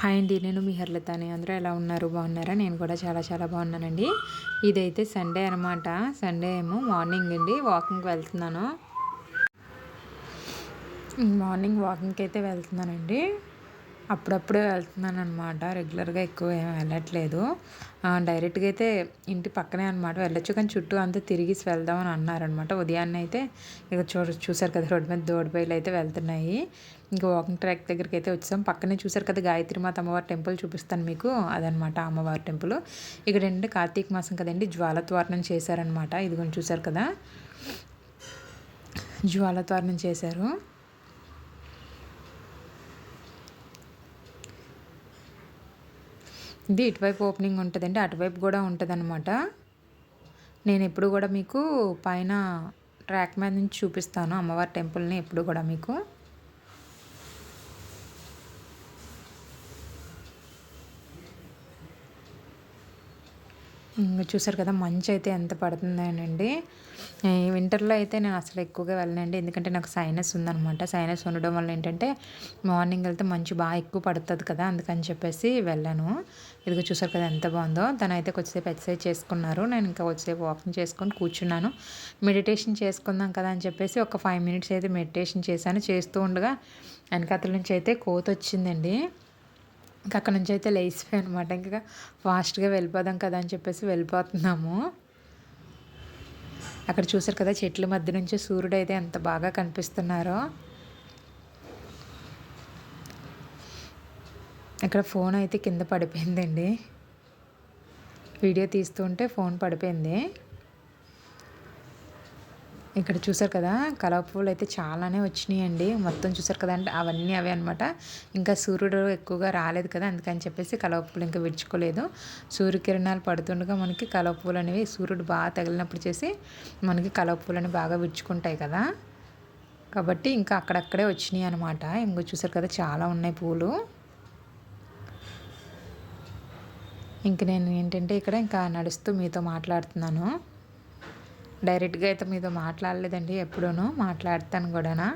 Hi అండి నేను మీ హర్లతాని. అందరూ ఎలా ఉన్నారు? బాగున్నారా? నేను కూడా చాలా చాలా బాగున్నానండి. ఇదైతే సండే అనమాట సండే ఏమో మార్నింగ్ అండి వాకింగ్కి వెళ్తున్నాను. మార్నింగ్ వాకింగ్కి అయితే వెళ్తున్నానండి. అప్పుడప్పుడే వెళ్తున్నాను అనమాట రెగ్యులర్గా ఎక్కువ ఏం వెళ్ళట్లేదు. డైరెక్ట్గా అయితే ఇంటి పక్కనే అనమాట వెళ్ళొచ్చు కానీ చుట్టూ అంతా తిరిగి వెళ్దామని అన్నారనమాట ఉదయాన్నే అయితే ఇక చూ చూసారు కదా రోడ్డు మీద దోడిపైలు అయితే వెళ్తున్నాయి. ఇంకా వాకింగ్ ట్రాక్ దగ్గరికి అయితే వచ్చాం పక్కనే చూసారు కదా గాయత్రి మాత అమ్మవారి టెంపుల్ చూపిస్తాను మీకు. అదనమాట అమ్మవారి టెంపుల్. ఇక్కడ ఏంటంటే కార్తీక మాసం కదండి జ్వాలత్వారణం చేశారనమాట ఇదిగోని చూసారు కదా. జ్వాలత్వారణం చేశారు. ఇది ఇటువైపు ఓపెనింగ్ ఉంటుందండి అటువైపు కూడా ఉంటుంది అనమాట నేను ఎప్పుడు కూడా మీకు పైన ట్రాక్ మీద నుంచి చూపిస్తాను అమ్మవారి టెంపుల్ని ఎప్పుడు కూడా మీకు. చూసారు కదా మంచి అయితే ఎంత పడుతుందనండి వింటర్లో అయితే నేను అసలు ఎక్కువగా వెళ్ళనండి. ఎందుకంటే నాకు సైనస్ ఉందనమాట సైనస్ ఉండడం వల్ల ఏంటంటే మార్నింగ్ వెళ్తే మంచి బాగా ఎక్కువ పడుతుంది కదా అందుకని చెప్పేసి వెళ్ళాను. ఇదిగో చూసారు కదా ఎంత బాగుందో. తను అయితే కొద్దిసేపు ఎక్సర్సైజ్ చేసుకున్నారు. నేను ఇంకా కొద్దిసేపు వాకింగ్ చేసుకొని కూర్చున్నాను. మెడిటేషన్ చేసుకుందాం కదా అని చెప్పేసి ఒక ఫైవ్ మినిట్స్ అయితే మెడిటేషన్ చేశాను. చేస్తూ ఉండగా వెనకతల నుంచి అయితే కోత వచ్చిందండి. ఇంకా అక్కడ నుంచి అయితే లేచిపోయి అనమాట ఇంకా ఫాస్ట్గా వెళ్ళిపోదాం కదా అని చెప్పేసి వెళ్ళిపోతున్నాము. అక్కడ చూసారు కదా చెట్ల మధ్య నుంచి సూర్యుడు అయితే ఎంత బాగా కనిపిస్తున్నారో. ఇక్కడ ఫోన్ అయితే కింద పడిపోయిందండి. వీడియో తీస్తుంటే ఫోన్ పడిపోయింది. ఇక్కడ చూసారు కదా కలవ పువ్వులు అయితే చాలానే వచ్చినాయండి. మొత్తం చూసారు కదా అంటే అవన్నీ అవే అనమాట ఇంకా సూర్యుడు ఎక్కువగా రాలేదు కదా అందుకని చెప్పేసి కలవ పువ్వులు ఇంకా విడుచుకోలేదు. సూర్యకిరణాలు పడుతుండగా మనకి కలవ పువ్వులు అనేవి సూర్యుడు బాగా తగిలినప్పుడు చేసి మనకి కలవ పువ్వులు అనేవి బాగా విడుచుకుంటాయి కదా. కాబట్టి ఇంకా అక్కడక్కడే వచ్చినాయి అనమాట ఇంకో చూసారు కదా చాలా ఉన్నాయి పూలు. ఇంక నేను ఏంటంటే ఇక్కడ ఇంకా నడుస్తూ మీతో మాట్లాడుతున్నాను. డైరెక్ట్గా అయితే మీతో మాట్లాడలేదండి ఎప్పుడూను మాట్లాడతాను కూడానా?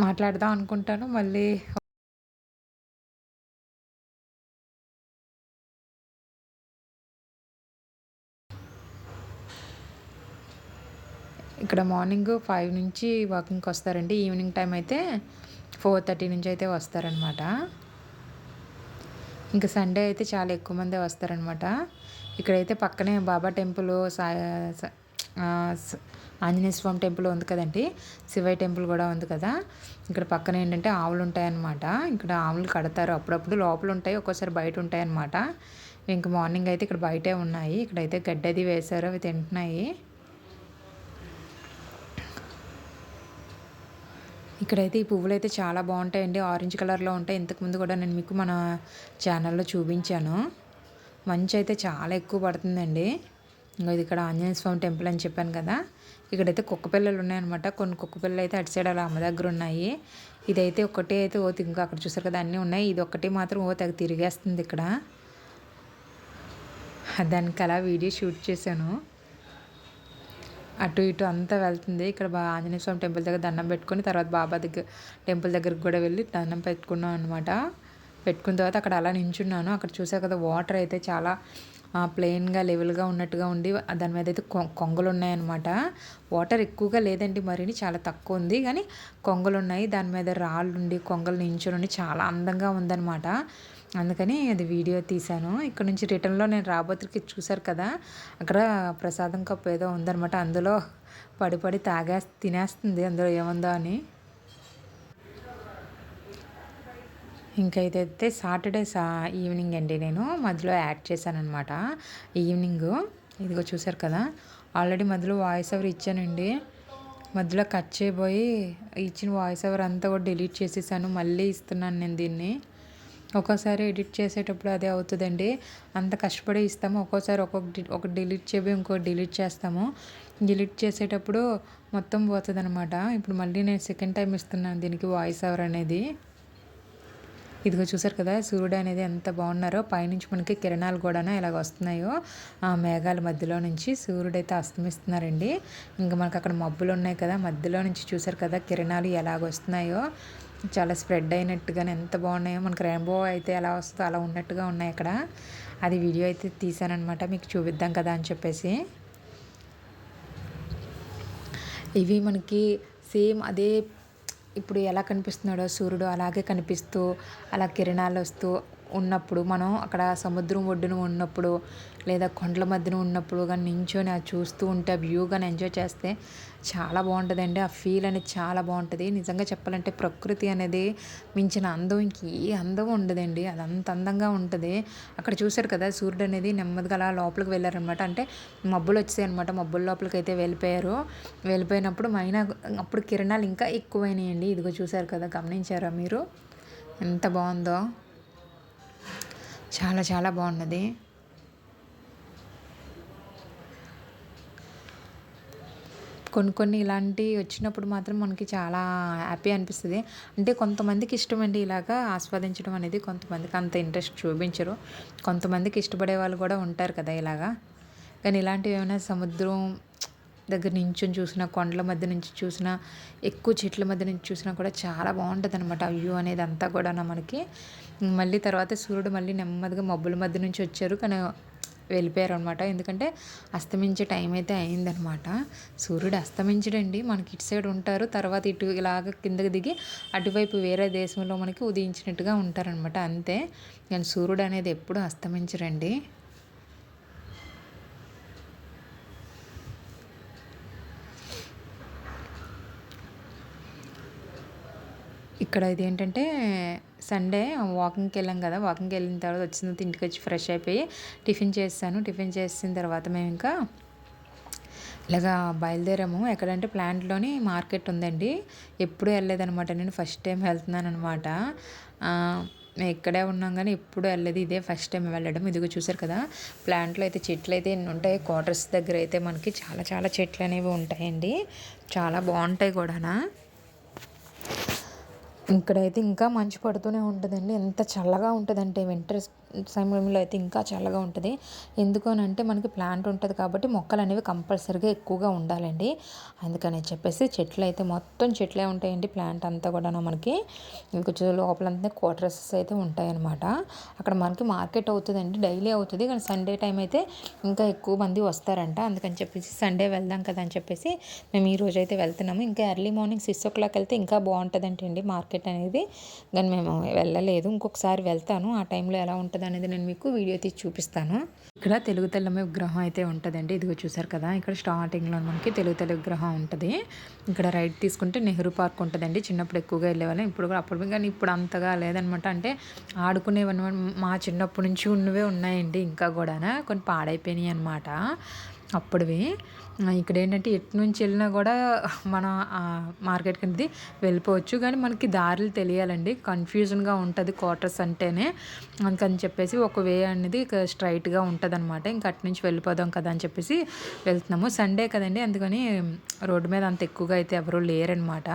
మాట్లాడదాం అనుకుంటాను మళ్ళీ ఇక్కడ మార్నింగ్ ఫైవ్ నుంచి వాకింగ్కి వస్తారండి ఈవినింగ్ టైం అయితే ఫోర్ థర్టీ నుంచి అయితే వస్తారనమాట ఇంకా సండే అయితే చాలా ఎక్కువ మందే వస్తారనమాట ఇక్కడైతే పక్కనే బాబా టెంపుల్ ఆంజనేయ స్వామి టెంపుల్ ఉంది కదండి. శివయ్య టెంపుల్ కూడా ఉంది కదా. ఇక్కడ పక్కన ఏంటంటే ఆవులు ఉంటాయన్నమాట. ఇక్కడ ఆవులు కడతారు. అప్పుడప్పుడు లోపల ఉంటాయి ఒక్కోసారి బయట ఉంటాయి అన్నమాట ఇంక మార్నింగ్ అయితే ఇక్కడ బయటే ఉన్నాయి. ఇక్కడైతే గడ్డది వేశారు అవి తింటున్నాయి. ఇక్కడైతే ఈ పువ్వులు అయితే చాలా బాగుంటాయండి. ఆరెంజ్ కలర్లో ఉంటాయి. ఇంతకుముందు కూడా నేను మీకు మన ఛానల్లో చూపించాను. మంచు అయితే చాలా ఎక్కువ పడుతుందండి. ఇంకా ఇది ఇక్కడ ఆంజనేయ స్వామి టెంపుల్ అని చెప్పాను కదా. ఇక్కడైతే కుక్క పిల్లలు ఉన్నాయన్నమాట. కొన్ని కుక్క పిల్లలు అయితే అటు సైడ్ అలా అమ్మ దగ్గర ఉన్నాయి. ఇదైతే ఒకటే అయితే ఓ ఇంకా అక్కడ చూసారు కదా అన్నీ ఉన్నాయి. ఇది ఒకటి మాత్రం ఓ తెగ తిరిగేస్తుంది ఇక్కడ. దానికి అలా వీడియో షూట్ చేశాను. అటు ఇటు అంతా వెళ్తుంది. ఇక్కడ బా ఆంజనేయ స్వామి టెంపుల్ దగ్గర దండం పెట్టుకొని తర్వాత బాబా దగ్గర టెంపుల్ దగ్గరికి కూడా వెళ్ళి దండం పెట్టుకున్నాం అనమాట పెట్టుకున్న తర్వాత అక్కడ అలా నించున్నాను. అక్కడ చూసా కదా వాటర్ అయితే చాలా ప్లెయిన్గా లెవెల్గా ఉన్నట్టుగా ఉండి దాని మీద అయితే కొంగలు ఉన్నాయన్నమాట. వాటర్ ఎక్కువగా లేదండి మరిని చాలా తక్కువ ఉంది. కానీ కొంగలు ఉన్నాయి. దాని మీద రాళ్ళు ఉండి కొంగలు నించుని చాలా అందంగా ఉందన్నమాట. అందుకని అది వీడియో తీశాను. ఇక్కడ నుంచి రిటర్న్లో నేను రాబోతుకి చూశారు కదా అక్కడ ప్రసాదం కప్పు ఏదో ఉందనమాట అందులో పడి పడి తాగే తినేస్తుంది. అందులో ఏముందో అని. ఇంకా ఇదైతే సాటర్డే సా ఈవినింగ్ అండి నేను. మధ్యలో యాడ్ చేశానమాట ఈవినింగ్. ఇదిగో చూసారు కదా. ఆల్రెడీ మధ్యలో వాయిస్ ఓవర్ ఇచ్చానండి. మధ్యలో కట్ చేయబోయి ఇచ్చిన వాయిస్ ఓవర్ అంతా కూడా డిలీట్ చేసేసాను. మళ్ళీ ఇస్తున్నాను నేను దీన్ని. ఒక్కోసారి ఎడిట్ చేసేటప్పుడు అదే అవుతుందండి. అంత కష్టపడి ఇస్తాము. ఒక్కోసారి ఒక్కొక్క ఒక డిలీట్ చేయబోయి ఇంకో డిలీట్ చేస్తాము. డిలీట్ చేసేటప్పుడు మొత్తం పోతుంది అనమాట ఇప్పుడు మళ్ళీ నేను సెకండ్ టైం ఇస్తున్నాను దీనికి వాయిస్ ఓవర్ అనేది. ఇదిగో చూసారు కదా సూర్యుడు అనేది ఎంత బాగున్నారో పైనుంచి మనకి కిరణాలు కూడా ఎలాగ వస్తున్నాయో. ఆ మేఘాల మధ్యలో నుంచి సూర్యుడు అయితే అస్తమిస్తున్నారండి. ఇంకా మనకు అక్కడ మబ్బులు ఉన్నాయి కదా మధ్యలో నుంచి చూసారు కదా కిరణాలు ఎలాగ వస్తున్నాయో. చాలా స్ప్రెడ్ అయినట్టుగానే ఎంత బాగున్నాయో మనకు రెయిన్బో అయితే ఎలా వస్తుందో అలా ఉన్నట్టుగా ఉన్నాయి అక్కడ. అది వీడియో అయితే తీసానమాట మీకు చూపిద్దాం కదా అని చెప్పేసి. ఇవి మనకి సేమ్ అదే ఇప్పుడు ఎలా కనిపిస్తున్నాడో సూర్యుడు అలాగే కనిపిస్తూ అలా కిరణాలు వస్తూ ఉన్నప్పుడు మనం అక్కడ సముద్రం ఒడ్డున ఉన్నప్పుడు లేదా కొండల మధ్యన ఉన్నప్పుడు కానీ నించొని అది చూస్తూ ఉంటే ఆ వ్యూ కానీ ఎంజాయ్ చేస్తే చాలా బాగుంటుందండి. ఆ ఫీల్ అనేది చాలా బాగుంటుంది. నిజంగా చెప్పాలంటే ప్రకృతి అనేది మించిన అందం ఇంక ఏ అందం ఉండదండి. అది అంత అందంగా ఉంటుంది. అక్కడ చూశారు కదా సూర్యుడు అనేది నెమ్మదిగా అలా లోపలికి వెళ్ళారనమాట. అంటే మబ్బులు వచ్చాయి అనమాట. మబ్బుల లోపలికి అయితే వెళ్ళిపోయారు. వెళ్ళిపోయినప్పుడు మైనా అప్పుడు కిరణాలు ఇంకా ఎక్కువైనాయండి. ఇదిగో చూశారు కదా గమనించారా మీరు? ఎంత బాగుందో. చాలా చాలా బాగున్నది. కొన్ని కొన్ని ఇలాంటివి వచ్చినప్పుడు మాత్రం మనకి చాలా హ్యాపీ అనిపిస్తుంది. అంటే కొంతమందికి ఇష్టమండి ఇలాగా ఆస్వాదించడం అనేది. కొంతమందికి అంత ఇంట్రెస్ట్ చూపించరు. కొంతమందికి ఇష్టపడే వాళ్ళు కూడా ఉంటారు కదా ఇలాగా. కానీ ఇలాంటివి ఏమైనా సముద్రం దగ్గర నుంచి చూసినా కొండల మధ్య నుంచి చూసినా ఎక్కువ చెట్ల మధ్య నుంచి చూసినా కూడా చాలా బాగుంటుంది అనమాట వ్యూ అనేది అంతా కూడా మనకి. మళ్ళీ తర్వాత సూర్యుడు మళ్ళీ నెమ్మదిగా మబ్బుల మధ్య నుంచి వచ్చారు. కానీ వెళ్ళిపోయారు అనమాట ఎందుకంటే అస్తమించే టైం అయితే అయిందనమాట సూర్యుడు అస్తమించడండి. మనకి ఇటు సైడ్ ఉంటారు. తర్వాత ఇటు ఇలాగ కిందకి దిగి అటువైపు వేరే దేశంలో మనకి ఉదయించినట్టుగా ఉంటారనమాట అంతే. కానీ సూర్యుడు అనేది ఎప్పుడు అస్తమించరండి ఇక్కడ ఇది ఏంటంటే సండే వాకింగ్కి వెళ్ళాం కదా వాకింగ్కి వెళ్ళిన తర్వాత వచ్చిన తర్వాత ఇంటికి వచ్చి ఫ్రెష్ అయిపోయి టిఫిన్ చేస్తాను. టిఫిన్ చేసిన తర్వాత మేము ఇంకా ఇలాగా బయలుదేరాము. ఎక్కడంటే ప్లాంట్లోని మార్కెట్ ఉందండి. ఎప్పుడూ వెళ్ళలేదనమాట నేను ఫస్ట్ టైం వెళ్తున్నాను అనమాట మేము ఇక్కడే ఉన్నాం కానీ ఎప్పుడు వెళ్ళలేదు. ఇదే ఫస్ట్ టైం వెళ్ళడం. ఇదిగో చూసారు కదా ప్లాంట్లో అయితే చెట్లు అయితే ఎన్ని ఉంటాయి. క్వార్టర్స్ దగ్గర అయితే మనకి చాలా చాలా చెట్లు అనేవి ఉంటాయండి. చాలా బాగుంటాయి కూడా ఇక్కడైతే ఇంకా మంచు పడుతూనే ఉంటుందండి. ఎంత చల్లగా ఉంటుందంటే వింటర్ సమయంలో అయితే ఇంకా చల్లగా ఉంటుంది. ఎందుకు అని అంటే మనకి ప్లాంట్ ఉంటుంది కాబట్టి మొక్కలు అనేవి కంపల్సరీగా ఎక్కువగా ఉండాలండి. అందుకని చెప్పేసి చెట్లు అయితే మొత్తం చెట్లే ఉంటాయండి ప్లాంట్ అంతా కూడా మనకి. కొంచెం లోపలంతా క్వార్టర్స్ అయితే ఉంటాయన్నమాట. అక్కడ మనకి మార్కెట్ అవుతుందండి డైలీ అవుతుంది. కానీ సండే టైం అయితే ఇంకా ఎక్కువ మంది వస్తారంట. అందుకని చెప్పేసి సండే వెళ్దాం కదా అని చెప్పేసి మేము ఈ రోజు అయితే వెళ్తున్నాము. ఇంకా early morning six o'clock వెళ్తే ఇంకా బాగుంటుందంటండి మార్కెట్ అనేది. కానీ మేము వెళ్ళలేదు. ఇంకొకసారి వెళ్తాను. ఆ టైంలో ఎలా ఉంటుంది ఉంటుంది అనేది నేను మీకు వీడియో తీసి చూపిస్తాను. ఇక్కడ తెలుగు తెల్లమ్మ విగ్రహం అయితే ఉంటుందండి. ఇదిగో చూసారు కదా ఇక్కడ స్టార్టింగ్లో మనకి తెలుగు తెల్ల విగ్రహం ఉంటుంది. ఇక్కడ రైట్ తీసుకుంటే నెహ్రూ పార్క్ ఉంటుందండి. చిన్నప్పుడు ఎక్కువగా వెళ్ళేవాళ్ళం. ఇప్పుడు కూడా అప్పుడు కానీ ఇప్పుడు అంతగా లేదనమాట. అంటే ఆడుకునేవన్నీ మా చిన్నప్పటి నుంచి ఉన్నవే ఉన్నాయండి ఇంకా కూడా కొన్ని పాడైపోయినాయి అనమాట అప్పుడువి. ఇక్కడ ఏంటంటే ఎటు నుంచి వెళ్ళినా కూడా మనం మార్కెట్ కిందది వెళ్ళిపోవచ్చు. కానీ మనకి దారులు తెలియాలండి. కన్ఫ్యూజన్గా ఉంటుంది క్వార్టర్స్ అంటేనే. అందుకని చెప్పేసి ఒక వే అనేది స్ట్రైట్గా ఉంటుంది అనమాట ఇంకా అటు నుంచి వెళ్ళిపోదాం కదా అని చెప్పేసి వెళ్తున్నాము. సండే కదండి. అందుకని రోడ్డు మీద అంత ఎక్కువగా అయితే ఎవరూ లేరనమాట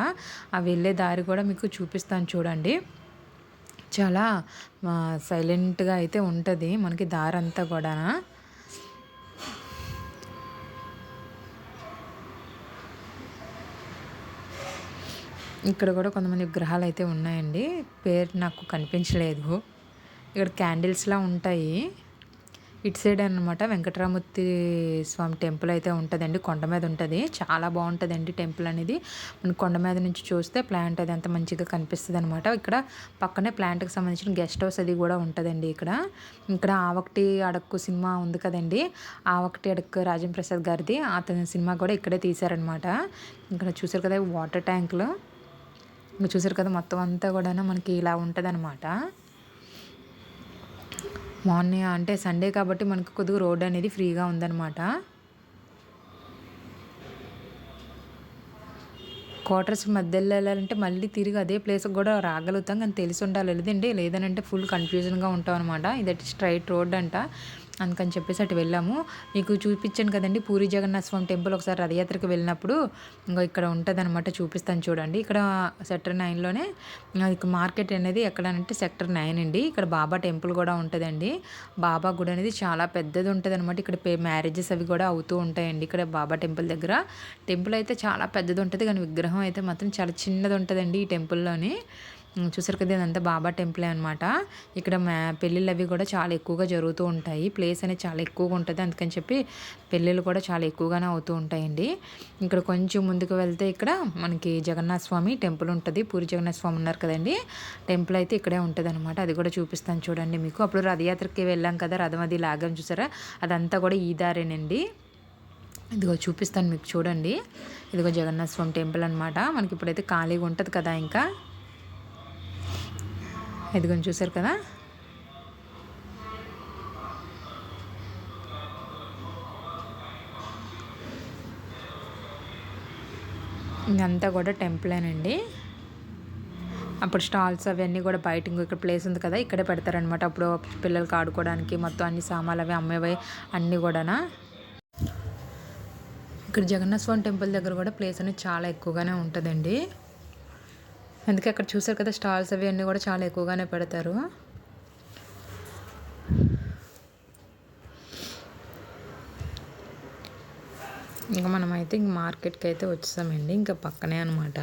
ఆ వెళ్ళే దారి కూడా మీకు చూపిస్తాను చూడండి. చాలా సైలెంట్గా అయితే ఉంటుంది మనకి దారి అంతా కూడా ఇక్కడ కూడా కొంతమంది విగ్రహాలు అయితే ఉన్నాయండి. పేరు నాకు కనిపించలేదు. ఇక్కడ క్యాండిల్స్లా ఉంటాయి. ఇటు సైడ్ అనమాట వెంకటరామూర్తి స్వామి టెంపుల్ అయితే ఉంటుందండి. కొండ మీద ఉంటుంది. చాలా బాగుంటుందండి టెంపుల్ అనేది. మన కొండ మీద నుంచి చూస్తే ప్లాంట్ అది అంత మంచిగా కనిపిస్తుంది అనమాట ఇక్కడ పక్కనే ప్లాంట్కి సంబంధించిన గెస్ట్ హౌస్ అది కూడా ఉంటుందండి ఇక్కడ. ఇక్కడ ఆవక్టి అడక్కు సినిమా ఉంది కదండి. ఆవక్టి అడక్కు రాజం ప్రసాద్ గారిది. అతని సినిమా కూడా ఇక్కడే తీశారనమాట ఇక్కడ చూసారు కదా వాటర్ ట్యాంకులు. ఇంకా చూసారు కదా మొత్తం అంతా కూడా మనకి ఇలా ఉంటుంది అనమాట మార్నింగ్ అంటే సండే కాబట్టి మనకు కొద్దిగా రోడ్ అనేది ఫ్రీగా ఉందన్నమాట. క్వార్టర్స్ మధ్యలో వెళ్ళాలంటే మళ్ళీ తిరిగి అదే ప్లేస్కి కూడా రాగలుగుతాం కానీ తెలిసి ఉండాలి. లేదండి లేదనంటే ఫుల్ కన్ఫ్యూజన్గా ఉంటాం అనమాట ఇదటి స్ట్రైట్ రోడ్ అంట. అందుకని చెప్పేసి అటు వెళ్ళాము. మీకు చూపించాను కదండి పూరి జగన్నాథ స్వామి టెంపుల్ ఒకసారి రథయాత్రకు వెళ్ళినప్పుడు. ఇంకా ఇక్కడ ఉంటుంది అనమాట చూపిస్తాను చూడండి. ఇక్కడ సెక్టర్ నైన్లోనే మార్కెట్ అనేది ఎక్కడనంటే సెక్టర్ నైన్ అండి. ఇక్కడ బాబా టెంపుల్ కూడా ఉంటుందండి. బాబా గుడి అనేది చాలా పెద్దది ఉంటుంది అనమాట ఇక్కడ మ్యారేజెస్ అవి కూడా అవుతూ ఉంటాయండి ఇక్కడ బాబా టెంపుల్ దగ్గర. టెంపుల్ అయితే చాలా పెద్దది ఉంటుంది కానీ విగ్రహం అయితే మాత్రం చాలా చిన్నది ఉంటుందండి ఈ టెంపుల్లోని చూసారు కదా ఇదంతా బాబా టెంపులే అనమాట ఇక్కడ పెళ్ళిళ్ళు అవి కూడా చాలా ఎక్కువగా జరుగుతూ ఉంటాయి. ప్లేస్ అనేది చాలా ఎక్కువగా ఉంటుంది. అందుకని చెప్పి పెళ్ళిళ్ళు కూడా చాలా ఎక్కువగానే అవుతూ ఉంటాయండి. ఇక్కడ కొంచెం ముందుకు వెళ్తే ఇక్కడ మనకి జగన్నాథ స్వామి టెంపుల్ ఉంటుంది. పూరి జగన్నాథ స్వామి ఉన్నారు కదండి. టెంపుల్ అయితే ఇక్కడే ఉంటుంది అనమాట అది కూడా చూపిస్తాను చూడండి మీకు. అప్పుడు రథయాత్రకి వెళ్ళాం కదా రథం అది లాగం చూసారా? అదంతా కూడా ఈ దారేనండి. ఇదిగో చూపిస్తాను మీకు చూడండి. ఇదిగో జగన్నాథ స్వామి టెంపుల్ అనమాట మనకి ఇప్పుడైతే ఖాళీగా ఉంటుంది కదా ఇంకా. ఇదిగో చూసారు కదా? ఇదంతా కూడా టెంపులేనండి అప్పుడు స్టాల్స్ అవన్నీ కూడా బయట ఇంకో ఇక్కడ ప్లేస్ ఉంది కదా ఇక్కడే పెడతారనమాట అప్పుడు పిల్లలకి ఆడుకోవడానికి మొత్తం అన్ని సామాన్లు అవి అమ్మేవి అన్నీ కూడానా. ఇక్కడ జగన్నాథ స్వామి టెంపుల్ దగ్గర కూడా ప్లేస్ అనేది చాలా ఎక్కువగానే ఉంటుందండి. అందుకే అక్కడ చూసారు కదా స్టాల్స్ అవి అన్నీ కూడా చాలా ఎక్కువగానే పెడతారు. ఇంకా మనమైతే ఇంక మార్కెట్కి అయితే వచ్చేసామండి ఇంకా పక్కనే అనమాట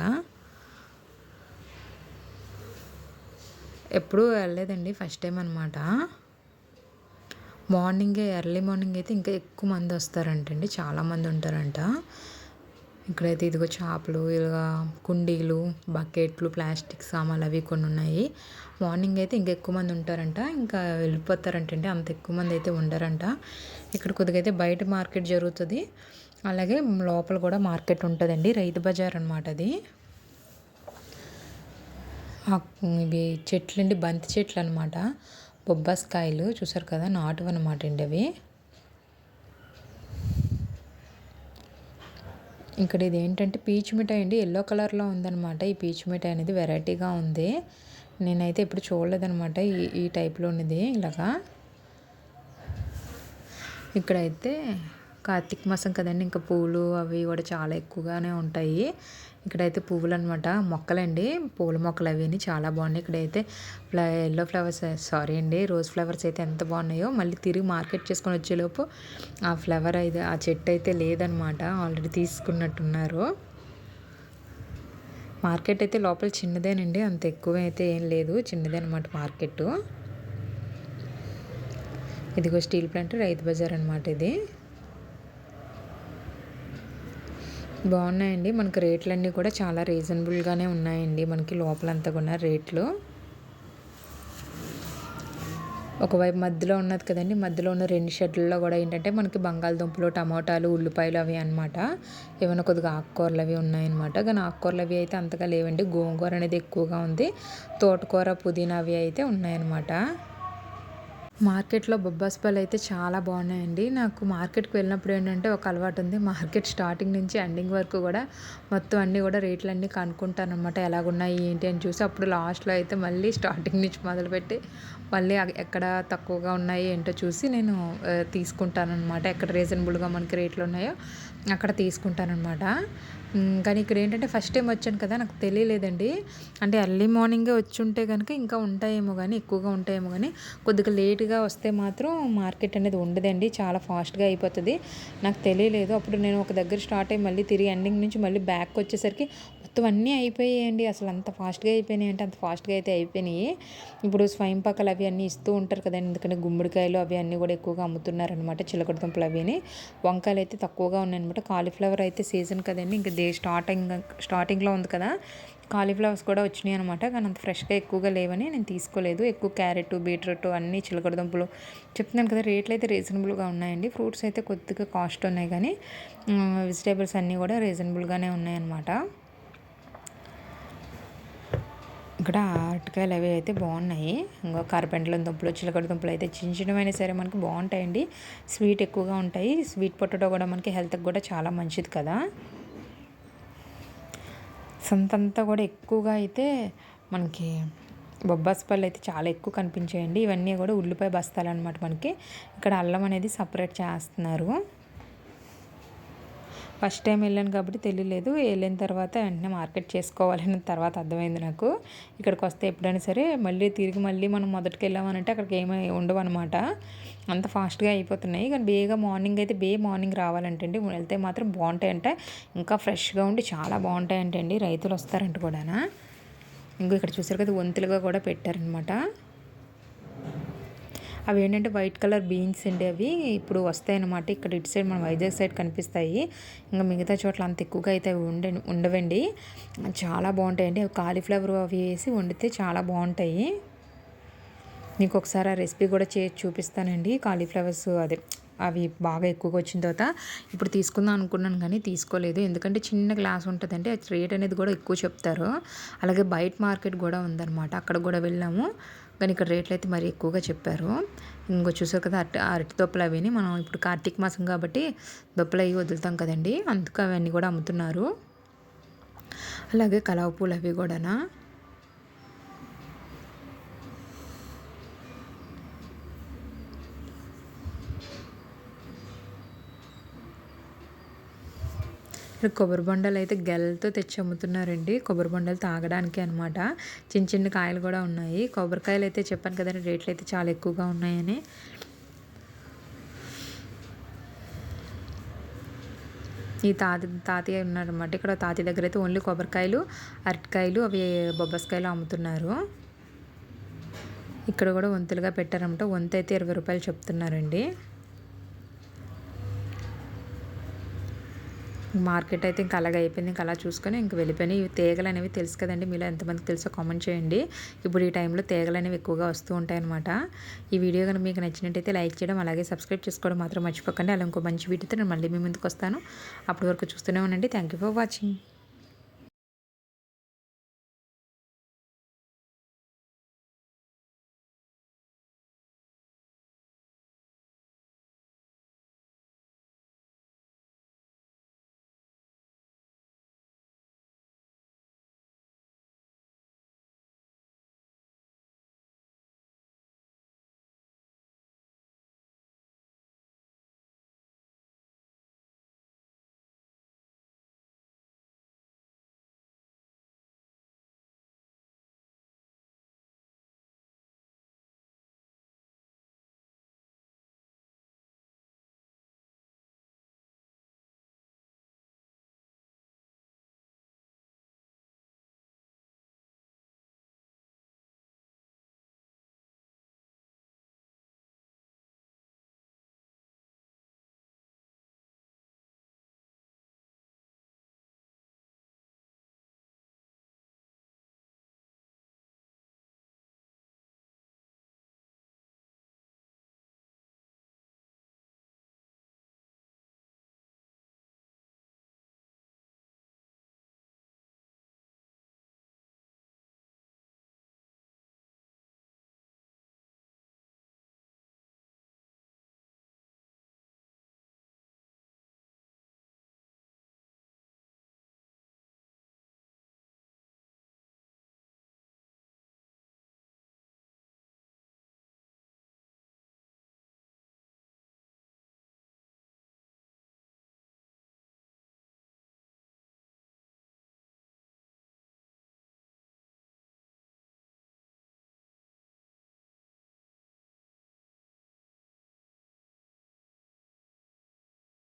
ఎప్పుడూ వెళ్ళలేదండి ఫస్ట్ టైం అనమాట మార్నింగే ఎర్లీ మార్నింగ్ అయితే ఇంకా ఎక్కువ మంది వస్తారంటండి చాలామంది ఉంటారంట. ఇక్కడైతే ఇదిగో చేపలు ఇలా కుండీలు బకెట్లు ప్లాస్టిక్ సామాన్లు అవి కొన్ని ఉన్నాయి. మార్నింగ్ అయితే ఇంకా ఎక్కువ మంది ఉంటారంట. ఇంకా వెళ్ళిపోతారంటండి అంత ఎక్కువ మంది అయితే ఉండరంట. ఇక్కడ కొద్దిగా అయితే బయట మార్కెట్ జరుగుతుంది. అలాగే లోపల కూడా మార్కెట్ ఉంటుందండి. రైతు బజార్ అనమాట అది. ఇవి చెట్లండి. బంతి చెట్లు అనమాట బొబ్బాస్కాయలు చూసారు కదా నాటు అనమాట అండి అవి. ఇక్కడ ఇది ఏంటంటే పీచు మిఠాయి అండి. ఎల్లో కలర్లో ఉందన్నమాట. ఈ పీచ్ మిఠాయి అనేది వెరైటీగా ఉంది. నేనైతే ఇప్పుడు చూడలేదనమాట ఈ ఈ టైప్లో ఉన్నది ఇలాగా. ఇక్కడైతే కార్తీక మాసం కదండి. ఇంకా పూలు అవి కూడా చాలా ఎక్కువగానే ఉంటాయి. ఇక్కడైతే పువ్వులు అనమాట మొక్కలండి. పూల మొక్కలు అవి చాలా బాగున్నాయి. ఇక్కడైతే ఫ్ల ఎల్లో ఫ్లవర్స్ సారీ అండి. రోజ్ ఫ్లవర్స్ అయితే ఎంత బాగున్నాయో మళ్ళీ తిరిగి మార్కెట్ చేసుకొని వచ్చేలోపు ఆ ఫ్లవర్ అయితే ఆ చెట్టు అయితే లేదనమాట ఆల్రెడీ తీసుకున్నట్టున్నారు. మార్కెట్ అయితే లోపల చిన్నదేనండి అంత ఎక్కువ అయితే ఏం లేదు. చిన్నదే అనమాట మార్కెట్ ఇదిగో స్టీల్ ప్లాంట్ రైతు బజార్ అనమాట ఇది. బాగున్నాయండి. మనకి రేట్లన్నీ కూడా చాలా రీజనబుల్గానే ఉన్నాయండి. మనకి లోపలంతా కూడా రేట్లు. ఒకవైపు మధ్యలో ఉన్నది కదండి. మధ్యలో ఉన్న రెండు షెడ్లలో కూడా ఏంటంటే మనకి బంగాళదుంపలు టమాటాలు ఉల్లిపాయలు అవి అనమాట ఏమైనా కొద్దిగా ఆకుకూరలు అవి ఉన్నాయన్నమాట. కానీ ఆకుకూరలు అవి అయితే అంతగా లేవండి. గోంగూర అనేది ఎక్కువగా ఉంది. తోటకూర పుదీనా అవి అయితే ఉన్నాయన్నమాట. మార్కెట్లో బొబ్బాస్పాలు అయితే చాలా బాగున్నాయండి. నాకు మార్కెట్కి వెళ్ళినప్పుడు ఏంటంటే ఒక అలవాటు ఉంది. మార్కెట్ స్టార్టింగ్ నుంచి ఎండింగ్ వరకు కూడా మొత్తం అన్నీ కూడా రేట్లు అన్నీ కనుక్కుంటాను అనమాట ఎలాగున్నాయి ఏంటి అని చూసి అప్పుడు లాస్ట్లో అయితే మళ్ళీ స్టార్టింగ్ నుంచి మొదలుపెట్టి మళ్ళీ ఎక్కడ తక్కువగా ఉన్నాయి ఏంటో చూసి నేను తీసుకుంటానమాట ఎక్కడ రీజనబుల్గా మనకి రేట్లు ఉన్నాయో అక్కడ తీసుకుంటానమాట కానీ ఇక్కడ ఏంటంటే ఫస్ట్ టైం వచ్చాను కదా నాకు తెలియలేదండి. అంటే ఎర్లీ మార్నింగే వచ్చి ఉంటే కనుక ఇంకా ఉంటాయేమో కానీ ఎక్కువగా ఉంటాయేమో కానీ కొద్దిగా లేట్గా వస్తే మాత్రం మార్కెట్ అనేది ఉండదండి. చాలా ఫాస్ట్గా అయిపోతుంది. నాకు తెలియలేదు. అప్పుడు నేను ఒక దగ్గర స్టార్ట్ అయ్యి మళ్ళీ తిరిగి ఎండింగ్ నుంచి మళ్ళీ బ్యాక్ వచ్చేసరికి మొత్తం అన్నీ అయిపోయాయండి. అసలు అంత ఫాస్ట్గా అయిపోయినాయి అంటే అంత ఫాస్ట్గా అయితే అయిపోయినాయి. ఇప్పుడు స్వయం పక్కలు అవి అన్నీ ఇస్తూ ఉంటారు కదండి. ఎందుకంటే గుమ్మడికాయలు అవి అన్నీ కూడా ఎక్కువగా అమ్ముతున్నారనమాట చిలకడ దుంపలు అవిని. వంకాయలు అయితే తక్కువగా ఉన్నాయన్నమాట. కాలీఫ్లవర్ అయితే సీజన్ కదండి. ఇంకా దే స్టార్టింగ్ స్టార్టింగ్లో ఉంది కదా. కాలీఫ్లవర్స్ కూడా వచ్చినాయి అనమాట కానీ అంత ఫ్రెష్గా ఎక్కువగా లేవని నేను తీసుకోలేదు. ఎక్కువ క్యారెట్ బీట్రూట్ అన్నీ చిలకడ దుంపలు. చెప్తున్నాను కదా రేట్లు అయితే రీజనబుల్గా ఉన్నాయండి. ఫ్రూట్స్ అయితే కొద్దిగా కాస్ట్ ఉన్నాయి కానీ వెజిటేబుల్స్ అన్నీ కూడా రీజనబుల్గానే ఉన్నాయన్నమాట. ఇక్కడ అరటికాయలు అవి అయితే బాగున్నాయి. ఇంకా కరపెంటల దుంపలు చిలకడ దుంపలు అయితే చిన్న చిన్నవైనా సరే మనకి బాగుంటాయండి. స్వీట్ ఎక్కువగా ఉంటాయి. స్వీట్ పొటాటో కూడా మనకి హెల్త్కి కూడా చాలా మంచిది కదా. సంతంతా కూడా ఎక్కువగా అయితే మనకి బొబ్బాస్ పళ్ళు అయితే చాలా ఎక్కువ కనిపించాయండి. ఇవన్నీ కూడా ఉల్లిపాయ బస్తాలు అనమాట మనకి. ఇక్కడ అల్లం అనేది సపరేట్ చేస్తున్నారు. ఫస్ట్ టైం వెళ్ళాను కాబట్టి తెలియలేదు వెళ్ళిన తర్వాత వెంటనే మార్కెట్ చేసుకోవాలని తర్వాత అర్థమైంది నాకు. ఇక్కడికి వస్తే ఎప్పుడైనా సరే మళ్ళీ తిరిగి మళ్ళీ మనం మొదటికి వెళ్ళామనంటే అక్కడికి ఏమీ ఉండవు అనమాట అంత ఫాస్ట్గా అయిపోతున్నాయి. కానీ బేగా మార్నింగ్ అయితే బే మార్నింగ్ రావాలంటే అండి. వెళ్తే మాత్రం బాగుంటాయంటే. ఇంకా ఫ్రెష్గా ఉండి చాలా బాగుంటాయంటండి. రైతులు వస్తారంట కూడా ఇంకో ఇక్కడ చూసారు కదా వంతులుగా కూడా పెట్టారనమాట అవి ఏంటంటే వైట్ కలర్ బీన్స్ అండి అవి ఇప్పుడు వస్తాయి అన్నమాట ఇక్కడ ఇటు సైడ్ మన వైజాగ్ సైడ్ కనిపిస్తాయి. ఇంకా మిగతా చోట్ల అంత ఎక్కువగా అయితే అవి ఉండ ఉండవండి. చాలా బాగుంటాయండి. అవి కాలీఫ్లవర్ అవి వేసి వండితే చాలా బాగుంటాయి. మీకు ఒకసారి ఆ రెసిపీ కూడా చేసి చూపిస్తానండి. కాలీఫ్లవర్స్ అదే అవి బాగా ఎక్కువగా వచ్చిన తర్వాత ఇప్పుడు తీసుకుందాం అనుకున్నాను కానీ తీసుకోలేదు. ఎందుకంటే చిన్న గ్లాస్ ఉంటుందంటే రేట్ అనేది కూడా ఎక్కువ చెప్తారు. అలాగే బయట మార్కెట్ కూడా ఉందన్నమాట. అక్కడ కూడా వెళ్ళాము. కానీ ఇక్కడ రేట్లు అయితే మరి ఎక్కువగా చెప్పారు. ఇంకో చూసారు కదా అరటి అరటి దొప్పలు అవిని మనం ఇప్పుడు కార్తీక మాసం కాబట్టి దొప్పలు అవి వదులుతాం కదండి అందుకు అవన్నీ కూడా అమ్ముతున్నారు. అలాగే కలవ పూలు అవి కూడానా? ఇక్కడ కొబ్బరి బొండాలు అయితే గెలతో తెచ్చి అమ్ముతున్నారండి కొబ్బరి బొండాలు తాగడానికి అనమాట చిన్న చిన్న కాయలు కూడా ఉన్నాయి. కొబ్బరికాయలు అయితే చెప్పాను కదండి రేట్లు అయితే చాలా ఎక్కువగా ఉన్నాయని. ఈ తాత తాతయ్య ఉన్నారన్నమాట. ఇక్కడ తాతయ్య దగ్గర అయితే ఓన్లీ కొబ్బరికాయలు అరటికాయలు అవి బొబ్బస్కాయలు అమ్ముతున్నారు. ఇక్కడ కూడా వంతులుగా పెట్టారనమాట వంతు అయితే ఇరవై రూపాయలు చెప్తున్నారండి. మార్కెట్ అయితే ఇంకా అలాగ అయిపోయింది. ఇంకా అలా చూసుకొని ఇంక వెళ్ళిపోయినాయి. ఇవి తీగలు అనేవి తెలుసు కదండి మీలో ఎంతమందికి తెలుసో కామెంట్ చేయండి. ఇప్పుడు ఈ టైంలో తీగలు అనేవి ఎక్కువగా వస్తూ ఉంటాయన్నమాట ఈ వీడియో కనుక మీకు నచ్చినట్టయితే లైక్ చేయడం అలాగే సబ్స్క్రైబ్ చేసుకోవడం మాత్రం మర్చిపోకండి. అలా ఇంకో మంచి వీడియోతో నేను మళ్ళీ మీ ముందుకు వస్తాను. అప్పటి వరకు చూస్తూనే ఉండండి. Thank you for watching